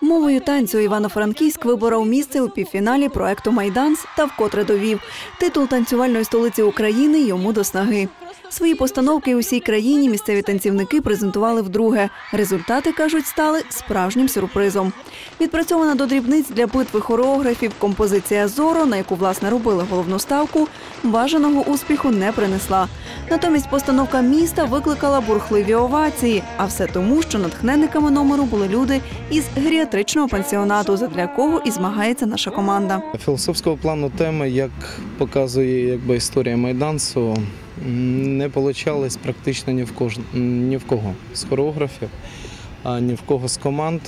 Мовою танцю Івано-Франківськ виборов місце у півфіналі проекту Майданс та вкотре довів титул танцювальної столиці України йому до снаги. Свої постановки у всій країні місцеві танцівники презентували вдруге. Результати кажуть, стали справжнім сюрпризом. Відпрацьована до дрібниць для битви хореографів композиція Зоро, на яку власне робили головну ставку, бажаного успіху не принесла. Натомість постановка міста викликала бурхливі овації. А все тому, що натхненниками номеру були люди із геріатричного пансіонату, задля кого і змагається наша команда. Філософського плану теми, як показує якби, історія майдансу, не получалось практично ні в, кож... ні в кого з хореографів, а ні в кого з команд.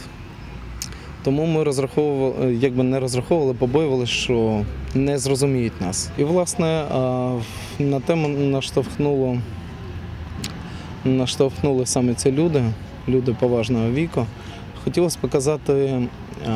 Тому ми розраховували, якби не розраховували, побоювалися, що не зрозуміють нас. І, власне, на тему наштовхнуло, наштовхнули саме ці люди, люди поважного віку. Хотілося показати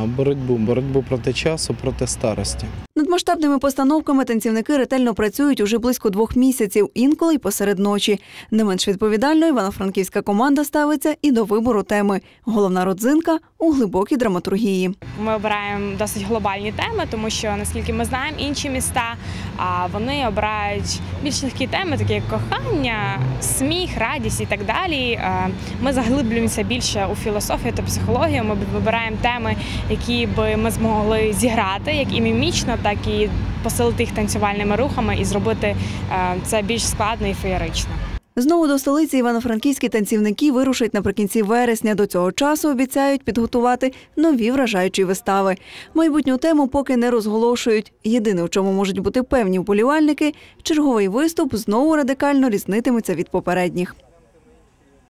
боротьбу, боротьбу проти часу, проти старості. Масштабними постановками танцівники ретельно працюють уже близько двох місяців, інколи й посеред ночі. Не менш відповідально івано-франківська команда ставиться і до вибору теми. Головна родзинка у глибокій драматургії. Ми обираємо досить глобальні теми, тому що наскільки ми знаємо, інші міста а вони обирають більш легкі теми, такі як кохання, сміх, радість і так далі. Е, Ми заглиблюємося більше у філософію та психологію. Ми вибираємо теми, які би ми змогли зіграти як і мімічно, так і посилити їх танцювальними рухами і зробити е, це більш складно і феєрично. Знову до столиці івано-франківські танцівники вирушать наприкінці вересня. До цього часу обіцяють підготувати нові вражаючі вистави. Майбутню тему поки не розголошують. Єдине, у чому можуть бути певні вболівальники, черговий виступ знову радикально різнитиметься від попередніх.